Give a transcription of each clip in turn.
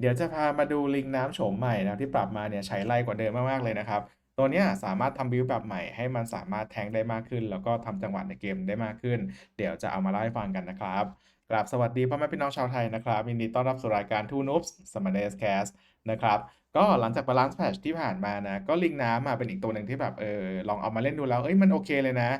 เดี๋ยวจะพามาดูลิงน้ำโฉมใหม่นะที่ปรับมาเนี่ยใช้ไล่กว่าเดิมมากๆเลยนะครับ ตัวนี้สามารถทำบิลด์แบบใหม่ให้มันสามารถแทงได้มากขึ้น แล้วก็ทำจังหวะในเกมได้มากขึ้น เดี๋ยวจะเอามาเล่าให้ฟังกันนะครับกราบสวัสดีพ่อแม่พี่น้องชาวไทยนะครับยินดีต้อนรับสู่รายการ Two Noobs s m a r t s Cast นะครับก็หลังจาก Balance Patch ที่ผ่านมานะ ก็ลิงน้ำมาเป็นอีกตัวหนึ่งที่แบบเออลองเอามาเล่นดูแล้ว เอ้ยมันโอเคเลยนะ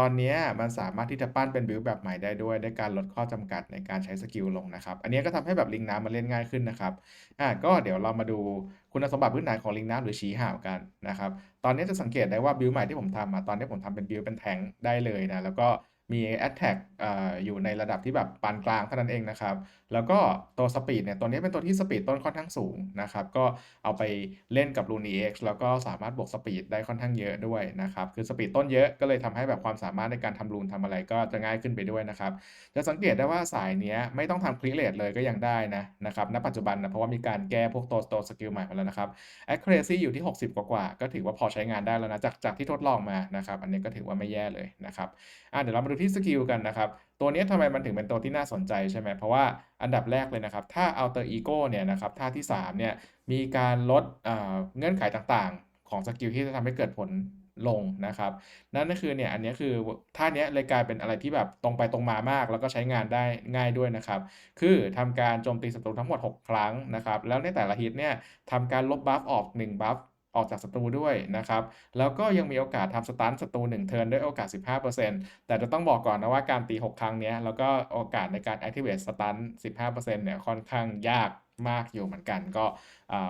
ตอนเนี้ยมันสามารถที่จะปั้นเป็นบิลด์แบบใหม่ได้ด้วย ด้วยการลดข้อจำกัดในการใช้สกิลลงนะครับ อันนี้ก็ทำให้แบบลิงน้ำมันเล่นง่ายขึ้นนะครับ อ่าก็เดี๋ยวเรามาดูคุณสมบัติพื้นฐานของลิงน้ำหรือชีห่าวกันนะครับ ตอนนี้จะสังเกตได้ว่าบิลด์ใหม่ที่ผมทำอะตอนนี้ผมทำเป็นบิลด์เป็นแทงค์ได้เลยนะ แล้วก็ มี Attack ออยู่ในระดับที่แบบปานกลางเท่านั้นเองนะครับ แล้วก็ตัวสปีดเนี่ยตัวนี้เป็นตัวที่สปีดต้นค่อนข้างสูงนะครับ ก็เอาไปเล่นกับ Rune EX แล้วก็สามารถบวกสปีดได้ค่อนข้างเยอะด้วยนะครับ คือสปีดต้นเยอะก็เลยทำให้แบบความสามารถในการทำรูนทำอะไรก็จะง่ายขึ้นไปด้วยนะครับ จะสังเกตได้ว่าสายเนี้ยไม่ต้องทำคลิเลทเลยก็ยังได้นะนะครับ ณ ปัจจุบันนะเพราะว่ามีการแก้พวกตัวตัวสกิลใหม่มาแล้วนะครับ accuracy อยู่ที่ 60 กว่าๆก็ถือว่าพอใช้งานได้แล้วนะจากจากที่ทดลองมานะครับ อันนี้ก็ถือว่าไม่แย่เลยนะครับอะเดี๋ยวเรามาดูที่สกิลกันนะครับ ตัวนี้ทำไมมันถึงเป็นตัวที่น่าสนใจใช่ไหมเพราะว่าอันดับแรกเลยนะครับ ถ้า alter ego เนี่ยนะครับท่าที่3เนี่ยมีการลดเงื่อนไขต่างๆ ของสกิลที่จะทำให้เกิดผลลงนะครับ นั่นก็คือเนี่ยอันนี้คือท่านี้เลยกลายเป็นอะไรที่แบบตรงไปตรงมามาก แล้วก็ใช้งานได้ง่ายด้วยนะครับ คือทำการโจมตีศัตรูทั้งหมด 6 ครั้งนะครับ แล้วในแต่ละฮิตเนี่ยทำการลบบัฟออก1บัฟ ออกจากศัตรูด้วยนะครับ แล้วก็ยังมีโอกาสทำสตันศัตรู1เทิร์นด้วยโอกาส 15%แต่จะต้องบอกก่อนนะว่าการตี 6 ครั้งนี้แล้วก็โอกาสในการ activate สตัน15%เนี่ยค่อนข้างยาก มากอยู่เหมือนกันก็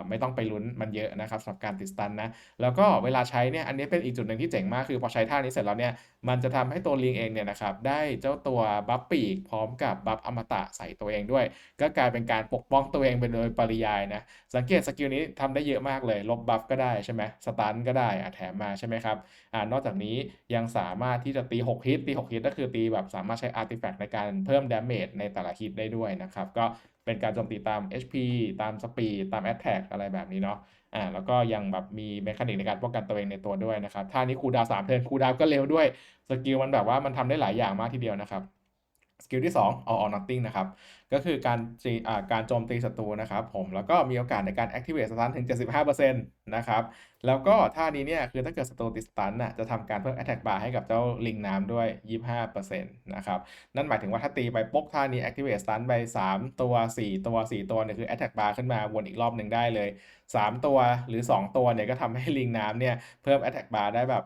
ไม่ต้องไปลุ้นมันเยอะนะครับสำหรับการติดสตันนะแล้วก็เวลาใช้เนี่ยอันนี้เป็นอีกจุดหนึ่งที่เจ๋งมากคือพอใช้ท่านี้เสร็จแล้วเนี่ยมันจะทำให้ตัวลิงเองเนี่ยนะครับได้เจ้าตัวบัฟปีกพร้อมกับบัฟอมตะใส่ตัวเองด้วย ก็กลายเป็นการปกป้องตัวเองไปโดยปริยายนะสังเกตสกิลนี้ทำได้เยอะมากเลย ลบบัฟก็ได้ใช่ไหมสตันก็ได้อะแถมมาใช่ไหมครับอ่านอกจากนี้ยังสามารถที่จะตี 6 ฮิตตี 6 ฮิตก็คือตีแบบสามารถใช้อาร์ติแฟกต์ในการเพิ่มดาเมจในแต่ละฮิตได้ด้วยนะครับก็ เป็นการโจมตีตาม HP ตามสปีดตาม Attack อะไรแบบนี้เนาะอ่าแล้วก็ยังแบบมีเมคานิกในการป้องกันตัวเองในตัวด้วยนะครับท่านี้คูดาวสามเทิร์นคูดาวก็เร็วด้วยสกิลมันแบบว่ามันทำได้หลายอย่างมากทีเดียวนะครับ สกิลที่ 2 all or nothing นะครับ ก็คือการการโจมตีศัตรูนะครับผม แล้วก็มีโอกาสในการ activate stun ถึง 75%นะครับ แล้วก็ท่านี้เนี่ย คือถ้าเกิดศัตรูติด stun น่ะ จะทำการเพิ่ม attack bar ให้กับเจ้าลิงน้ำด้วย 25%นะครับ นั่นหมายถึงว่าถ้าตีไปปุ๊บท่านี้ activate stun ไป 3 ตัว 4 ตัว 4 ตัวเนี่ย คือ attack bar ขึ้นมาวนอีกรอบหนึ่งได้เลย 3 ตัวหรือ 2 ตัวเนี่ย ก็ทำให้ลิงน้ำเนี่ย เพิ่ม attack bar ได้แบบ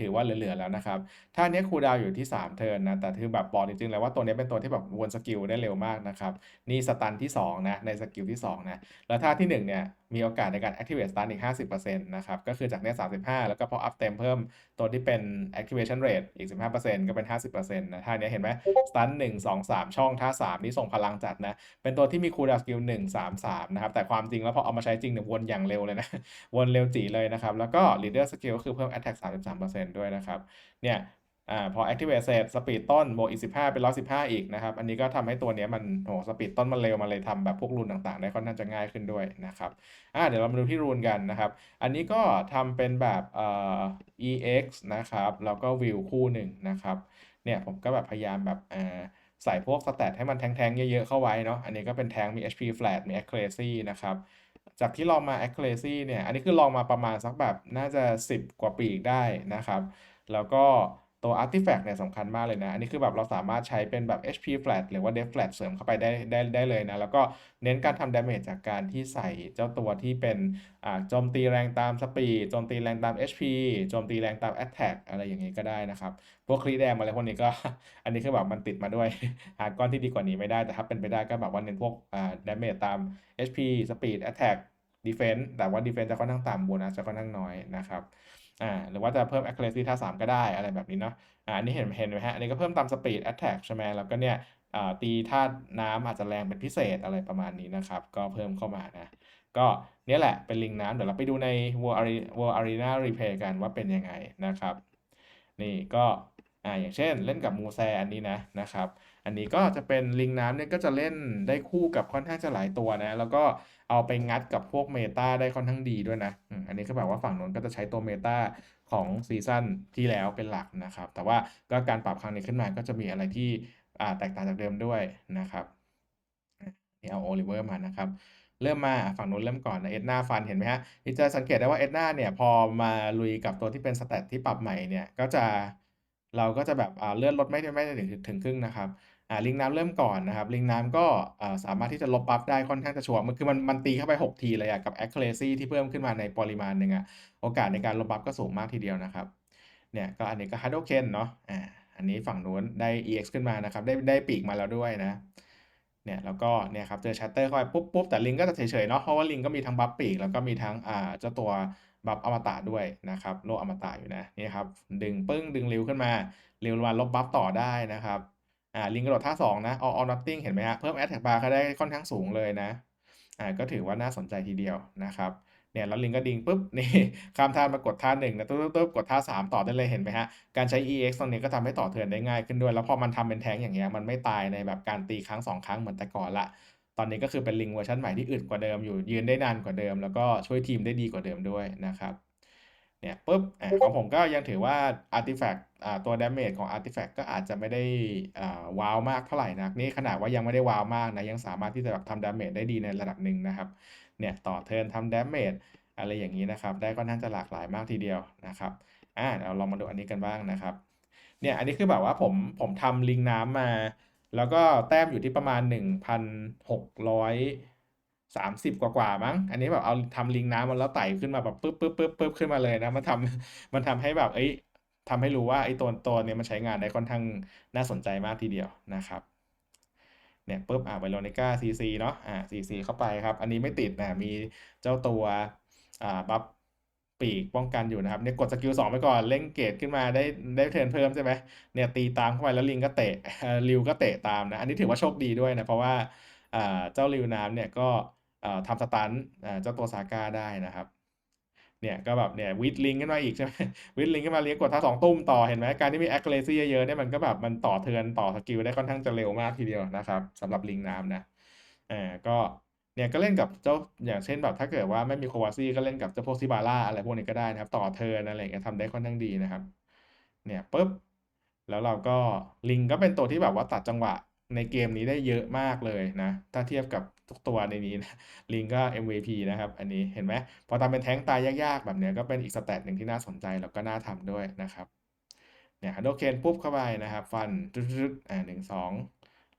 ถือว่าเหลือๆแล้วนะครับท่าเนี้ยครูดาวอยู่ที่ 3 เทิร์นนะ แต่คือแบบบอกจริงๆเลยว่าตัวนี้เป็นตัวที่แบบวนสกิลได้เร็วมากนะครับ นี่สตันที่ 2 นะ ในสกิลที่ 2 นะ แล้วท่าที่ 1 เนี่ยมีโอกาสในการ activate stun อีก 50%นะครับ ก็คือจากเนี้ย35 แล้วก็พอ up เต็มเพิ่มตัวที่เป็น activation rate อีก 15%ก็เป็น 50%นะ ท่านี้เห็นไหม stun 1 2 3 ช่องท่า 3 นี่ส่งพลังจัดนะ เป็นตัวที่มี cooldown skill 1 3 3 นะครับ แต่ความจริงแล้วพอเอามาใช้จริงเนี่ยวนอย่างเร็วเลยนะ วนเร็วจีเลยนะครับ แล้วก็ leader skill ก็คือเพิ่ม attack 33%ด้วยนะครับ เนี่ยอ่าพอ activate เสร็จสปีดต้นบวกอีก 15 เป็น 115 อีกนะครับ อันนี้ก็ทำให้ตัวนี้มันโหสปีดต้นมันเร็วมาเลยทำแบบพวกรูนต่างๆ ได้ค่อนข้างจะง่ายขึ้นด้วยนะครับอ่าเดี๋ยวเรามาดูที่รูนกันนะครับ อันนี้ก็ทำเป็นแบบเอ่อ ex นะครับ แล้วก็ view คู่หนึ่งนะครับ เนี่ยผมก็แบบพยายามแบบอ่าใส่พวกสแตทให้มันแทงๆ เยอะๆ เข้าไว้เนาะ อันนี้ก็เป็นแทงมี HP flat มี accuracy นะครับ จากที่ลองมา accuracy เนี่ย อันนี้คือลองมาประมาณสักแบบน่าจะ 10 กว่าปีกได้นะครับ แล้วก็ ตัว artifact เนี่ยสำคัญมากเลยนะ อันนี้คือแบบเราสามารถใช้เป็นแบบ HP flat หรือว่า def flat เสริมเข้าไปได้ได้ได้เลยนะ แล้วก็เน้นการทำ damage จากการที่ใส่เจ้าตัวที่เป็นอ่าโจมตีแรงตามสปีดโจมตีแรงตาม HP โจมตีแรงตาม attack อะไรอย่างนี้ก็ได้นะครับ พวกคลีแดงอะไรพวกนี้ก็ อันนี้คือแบบมันติดมาด้วย หาก้อนที่ดีกว่านี้ไม่ได้ แต่ถ้าเป็นไปได้ก็แบบว่าเน้นพวกอ่า damage ตาม HP speed attack defense แต่ว่า defense จะค่อนข้างต่ำโบนัสจะค่อนข้างน้อยนะครับ อ่าหรือว่าจะเพิ่ม accuracy ท่า 3 ก็ได้อะไรแบบนี้เนาะอ่าอันนี้เห็นเห็นไหมฮะอันนี้ก็เพิ่มตาม speed attack ใช่ไหมแล้วก็เนี่ยอ่าตีท่าน้ำอาจจะแรงเป็นพิเศษอะไรประมาณนี้นะครับ ก็เพิ่มเข้ามานะ ก็เนี่ยแหละเป็นลิงน้ำเดี๋ยวเราไปดูใน World Arena Replay กันว่าเป็นยังไงนะครับ นี่ก็อ่าอย่างเช่นเล่นกับมูแซอันนี้นะนะครับ อันนี้ก็จะเป็นลิงน้ำเนี่ยก็จะเล่นได้คู่กับค่อนข้างจะหลายตัวนะ แล้วก็เอาไปงัดกับพวกเมตาได้ค่อนข้างดีด้วยนะ อันนี้ก็แบบว่าฝั่งนู้นก็จะใช้ตัวเมตาของซีซั่นที่แล้วเป็นหลักนะครับ แต่ว่าก็การปรับครั้งนี้ขึ้นมาก็จะมีอะไรที่แตกต่างจากเดิมด้วยนะครับนี่เอาโอลิเวอร์มานะครับเริ่มมาฝั่งนู้นเริ่มก่อนนะเอ็ดนาฟันเห็นไหมฮะนี่จะสังเกตได้ว่าเอ็ดนาเนี่ยพอมาลุยกับตัวที่เป็นสเตตที่ปรับใหม่เนี่ยก็จะเราก็จะแบบเลื่อนลดไม่ได้ไม่ได้ถึงถึงครึ่งนะครับ ลิงน้ำเริ่มก่อนนะครับ ลิงน้ำก็สามารถที่จะลบบัฟได้ค่อนข้างจะชัวร์มันคือมันมันตีเข้าไป 6 ทีเลยอะกับ accuracy ที่เพิ่มขึ้นมาในปริมาณหนึ่งอะโอกาสในการลบบัฟก็สูงมากทีเดียวนะครับเนี่ยก็อันนี้ก็ Hadoken เนาะอ่าอันนี้ฝั่งนู้นได้ EX ขึ้นมานะครับ ได้ได้ปีกมาแล้วด้วยนะเนี่ยแล้วก็เนี่ยครับเจอชัตเตอร์เข้าไปปุ๊บปุ๊บแต่ลิงก็จะเฉยๆเนาะเพราะว่าลิงก็มีทั้งบัฟปีกแล้วก็มีทั้งอ่าเจ้าตัวบัฟอมตะด้วยนะครับโลอมตะอยู่นะนี่ครับดึงปึ้งดึงริวขึ้นมาริวมาลบบัฟต่อได้นะครับ อ่าลิงกระโดดท่าสองนะ all or nothing เห็นไหมฮะเพิ่ม attack bar ก็ได้ค่อนข้างสูงเลยนะอ่าก็ถือว่าน่าสนใจทีเดียวนะครับเนี่ยแล้วลิงก็ดิงปุ๊บนี่ข้ามท่ามากดท่าหนึ่งนะตุ๊บตุ๊บตุ๊บกดท่าสามต่อได้เลยเห็นไหมฮะ การใช้ EX ตรงนี้ก็ทำให้ต่อเทิร์นได้ง่ายขึ้นด้วย แล้วพอมันทำเป็นแทงอย่างเงี้ยมันไม่ตายในแบบการตีครั้งสองครั้งเหมือนแต่ก่อนละ ตอนนี้ก็คือเป็นลิงเวอร์ชันใหม่ที่อึดกว่าเดิมอยู่ยืนได้นานกว่าเดิม แล้วก็ช่วยทีมได้ดีกว่าเดิมด้วยนะครับ เนี่ยปุ๊บอะของผมก็ยังถือว่าอาร์ติแฟกต์อ่าตัวดาเมจของอาร์ติแฟกต์ก็อาจจะไม่ได้อ่าว้าวมากเท่าไหร่นักนี่ขนาดว่ายังไม่ได้ว้าวมากนะ ยังสามารถที่จะแบบทำดาเมจได้ดีในระดับหนึ่งนะครับ เนี่ยต่อเทิร์นทำดาเมจอะไรอย่างนี้นะครับ ได้ค่อนข้างจะหลากหลายมากทีเดียวนะครับอ่าเราลองมาดูอันนี้กันบ้างนะครับเนี่ยอันนี้คือแบบว่าผมผมทำลิงน้ำมา แล้วก็แต้มอยู่ที่ประมาณ 1,630กว่ากว่ามั้ง อันนี้แบบเอาทำลิงน้ำมันแล้วไต่ขึ้นมาแบบปึ๊บปึ๊บปึ๊บปึ๊บขึ้นมาเลยนะ มันทำมันทำให้แบบเอ้ยทำให้รู้ว่าไอ้ตัวตัวเนี้ยมันใช้งานได้ค่อนข้างน่าสนใจมากทีเดียวนะครับเนี่ยปุ๊บอ่าไวโรนิก้าซีซีเนาะอ่าซีซีเข้าไปครับ อันนี้ไม่ติดนะมีเจ้าตัวอ่าบัฟปีกป้องกันอยู่นะครับเนี่ยกดสกิลสองไปก่อนเร่งเกรดขึ้นมาได้ได้เทิร์นเพิ่มใช่ไหมเนี่ยตีตามเข้าไปแล้วลิงก็เตะริวก็เตะตามนะ อันนี้ถือว่าโชคดีด้วยนะ เพราะว่าเจ้าริวน้ำเนี่ยก็ ทำสตันเจ้าตัวซาก้าได้นะครับเนี่ยก็แบบเนี่ยวิดลิงขึ้นมาอีกใช่ไหมวิดลิงขึ้นมาเลี้ยงกดท่าสองตุ้มต่อเห็นไหมการที่มี accuracy เยอะๆเนี่ยมันก็แบบมันต่อเทิร์นต่อสกิลได้ค่อนข้างจะเร็วมากทีเดียวนะครับสำหรับลิงน้ำนะอ่าก็เนี่ยก็เล่นกับเจ้าอย่างเช่นแบบถ้าเกิดว่าไม่มีโควาซี่ก็เล่นกับเจ้าพวกซิบาร่าอะไรพวกนี้ก็ได้นะครับ ต่อเทิร์นอะไรเงี้ยทำได้ค่อนข้างดีนะครับ เนี่ยปุ๊บแล้วเราก็ลิงก็เป็นตัวที่แบบว่าตัดจังหวะในเกมนี้ได้เยอะมากเลยนะ ถ้าเทียบกับ ทุกตัวในนี้นะลิงก็ MVP นะครับ อันนี้เห็นไหมพอทำเป็นแท้งตายยากๆ แบบเนี้ยก็เป็นอีกสเตตหนึ่งที่น่าสนใจแล้วก็น่าทำด้วยนะครับเนี่ยฮันโดเคนปุ๊บเข้าไปนะครับ ฟันจุดๆอ่าหนึ่งสอง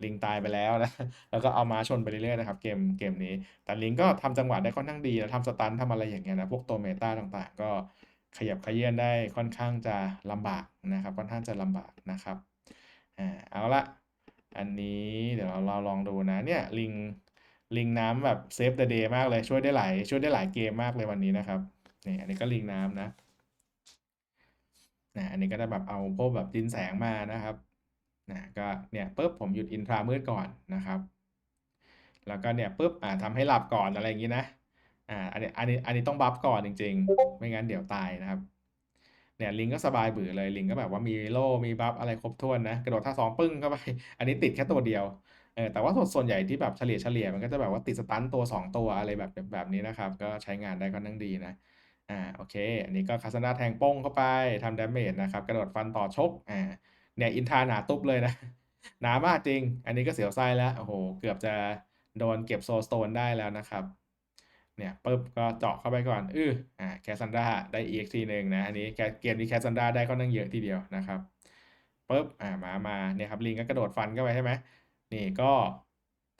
ลิงตายไปแล้วนะ แล้วก็เอามาชนไปเรื่อยๆนะครับเกมเกมนี้ แต่ลิงก็ทำจังหวะได้ค่อนข้างดีนะทำสตันทำอะไรอย่างเงี้ยนะ พวกตัวเมตาต่างๆ ก็ขยับขยื่นได้ค่อนข้างจะลำบากนะครับ ค่อนข้างจะลำบากนะครับ อ่า เอาละ อันนี้เดี๋ยวเราเราลองดูนะ เนี่ยลิง ลิงน้ำแบบเซฟเดอะเดย์มากเลยช่วยได้หลายช่วยได้หลายเกมมากเลยวันนี้นะครับนี่อันนี้ก็ลิงน้ำนะนะอันนี้ก็ได้แบบเอาพวกแบบดินแสงมานะครับนะก็เนี่ยปุ๊บผมหยุดอินทรามืดก่อนนะครับ แล้วก็เนี่ยปุ๊บอ่าทำให้หลับก่อนอะไรอย่างนี้นะอ่าอันนี้อันนี้อันนี้ต้องบัฟก่อนจริง ๆ ไม่งั้นเดี๋ยวตายนะครับเนี่ยลิงก็สบายเบื่อเลยลิงก็แบบว่ามีโล่มีบัฟอะไรครบถ้วนนะกระโดดท่าสองปึ้งเข้าไป อันนี้ติดแค่ตัวเดียว เออแต่ว่าส่วนใหญ่ที่แบบเฉลี่ยเฉลี่ยมันก็จะแบบว่าติดสตันตัวสองตัวอะไรแบบแบบนี้นะครับ ก็ใช้งานได้ค่อนข้างดีนะ อ่าโอเค อันนี้ก็คาสนาแทงโป้งเข้าไปทำดาเมจนะครับ กระโดดฟันต่อชกอ่าเนี่ยอินทาหนาตุ๊บเลยนะ หนามากจริง อันนี้ก็เสียวไส้แล้วโอ้โหเกือบจะโดนเก็บโซสโตนได้แล้วนะครับเนี่ยปุ๊บก็เจาะเข้าไปก่อนอื้ออ่าแคสซันดาได้ EXT หนึ่งนะ อันนี้เกมนี้แคสซันดาได้ค่อนข้างเยอะทีเดียวนะครับปุ๊บอ่ามามาเนี่ยครับลิงก็กระโดดฟันเข้าไปใช่ไหม นี่ก็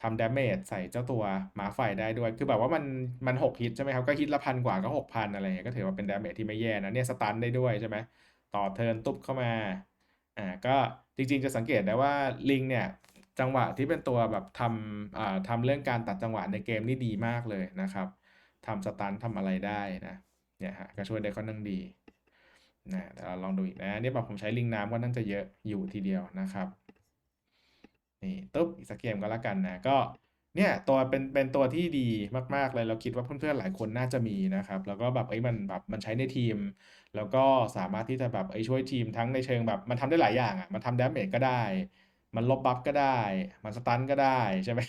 ทำดาเมจใส่เจ้าตัวหมาไฟได้ด้วย คือแบบว่ามันมันหกฮิตใช่ไหมครับก็ฮิตละพันกว่าก็หกพันอะไรเงี้ยก็ถือว่าเป็นดาเมจที่ไม่แย่นะเนี่ยสตันได้ด้วยใช่ไหมต่อเทินตุ๊บเข้ามาอ่าก็จริงๆจะสังเกตได้ว่าลิงเนี่ยจังหวะที่เป็นตัวแบบทำอ่าทำเรื่องการตัดจังหวะในเกมนี่ดีมากเลยนะครับทำสตันทำอะไรได้นะเนี่ยฮะก็ช่วยได้ค่อนข้างดีนะเดี๋ยวเราลองดูอีกนะเนี่ยแบบผมใช้ลิงน้ำก็น่าจะเยอะอยู่ทีเดียวนะครับ นี่ตุ๊บอีกสักเกมก็แล้วกันนะก็เนี่ยตัวเป็นเป็นตัวที่ดีมากๆเลยเราคิดว่าเพื่อนๆหลายคนน่าจะมีนะครับ แล้วก็แบบเอ้ยมันแบบมันใช้ในทีม แล้วก็สามารถที่จะแบบเอ้ยช่วยทีมทั้งในเชิงแบบมันทำได้หลายอย่างอะมันทำดาเมจก็ได้ มันลบบัฟก็ได้ มันสตันก็ได้ใช่ไหม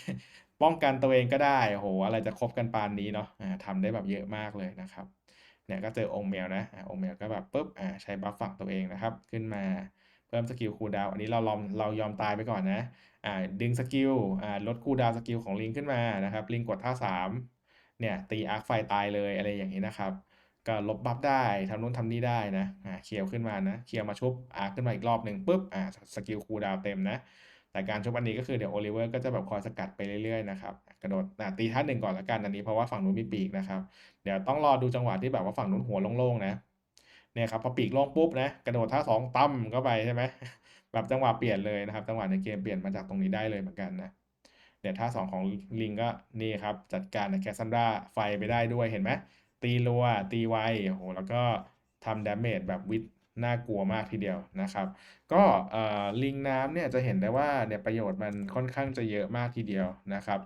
ป้องกันตัวเองก็ได้โหอะไรจะครบกันปานนี้เนาะทำได้แบบเยอะมากเลยนะครับเนี่ยก็เจอองค์แมวนะองค์แมวก็แบบปุ๊บอ่าใช้บัฟฝั่งตัวเองนะครับ ขึ้นมา พิ่มสกิลคูลดาวน์อันนี้เราลอมเรายอมตายไปก่อนนะอ่าดึงสกิลอ่าลดคูลดาวน์สกิลของลิงขึ้นมานะครับลิงกดท่าสามเนี่ยตีอาร์คไฟตายเลยอะไรอย่างนี้นะครับ ก็ลบบัฟได้ทำนู่นทำนี่ได้นะอ่าเคลียวขึ้นมานะเคลียวมาชุบอาร์คขึ้นมาอีกรอบหนึ่งปุ๊บอ่าสกิลคูลดาวน์เต็มนะแต่การชุบอันนี้ก็คือเดี๋ยวโอลิเวอร์ก็จะแบบคอยสกัดไปเรื่อยๆนะครับกระโดดตีท่าหนึ่งก่อนละกันอันนี้เพราะว่าฝั่งนู้นมีปีกนะครับเดี๋ยวต้องรอดูจังหวะที่แบบว่าฝั่งนู้นหัวโล่งๆนะ เนี่ยครับพอปีกลงปุ๊บนะกระโดดท่าสองตั้มเข้าไปใช่ไหมแบบจังหวะเปลี่ยนเลยนะครับ จังหวะในเกมเปลี่ยนมาจากตรงนี้ได้เลยเหมือนกันนะเดี๋ยวท่าสองของลิงก็นี่ครับจัดการแคสซันดราไฟไปได้ด้วยเห็นไหมตีรัวตีไวโอ้โหแล้วก็ทำดาเมจแบบวิทน่ากลัวมากทีเดียวนะครับ ก็ลิงน้ำเนี่ยจะเห็นได้ว่าเนี่ยประโยชน์มันค่อนข้างจะเยอะมากทีเดียวนะครับ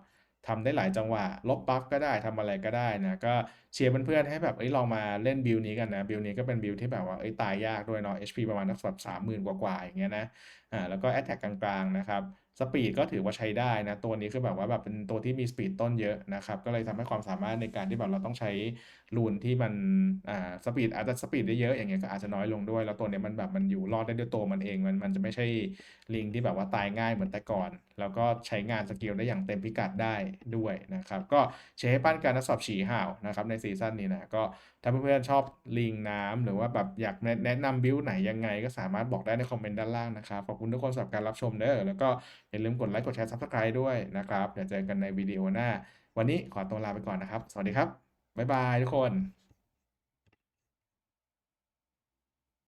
ทำได้หลายจังหวะ ลบบัฟก็ได้ทำอะไรก็ได้นะ ก็เชียร์เพื่อนๆให้แบบเอ้ยลองมาเล่นบิลนี้กันนะ บิลนี้ก็เป็นบิลที่แบบว่าเอ้ยตายยากด้วยเนาะ HP ประมาณนักแบบสามหมื่นกว่าๆอย่างเงี้ยนะ อ่าแล้วก็แอตแทกกลางๆนะครับสปีดก็ถือว่าใช้ได้นะ ตัวนี้คือแบบว่าแบบเป็นตัวที่มีสปีดต้นเยอะนะครับ ก็เลยทำให้ความสามารถในการที่แบบเราต้องใช้รูนที่มันอ่าสปีดอาจจะสปีดได้เยอะอย่างเงี้ยก็อาจจะน้อยลงด้วย แล้วตัวเนี้ยมันแบบมันอยู่รอดได้ด้วยตัวมันเอง มันมันจะไม่ใช่ลิงที่แบบว่าตายง่ายเหมือนแต่ก่อน แล้วก็ใช้งานสกิลได้อย่างเต็มพิกัดได้ด้วยนะครับ ก็เชียปั้นการทดสอบฉีห่าวนะครับในซีซั่นนี้นะก็ถ้าเพื่อนๆชอบลิงน้ำหรือว่าแบบอยากแนะนำบิลไหนยังไง ก็สามารถบอกได้ในคอมเมนต์ด้านล่างนะครับขอบคุณทุกคนสำหรับการรับชมเด้อแล้วก็อย่าลืมกดไลค์กดแชร์ซับสไคร b e ด้วยนะครับเดี๋ยวเจอกันในวิดีโอหน้า วันนี้ขอตัวลาไปก่อนนะครับ สวัสดีครับบ๊ายบายทุกคน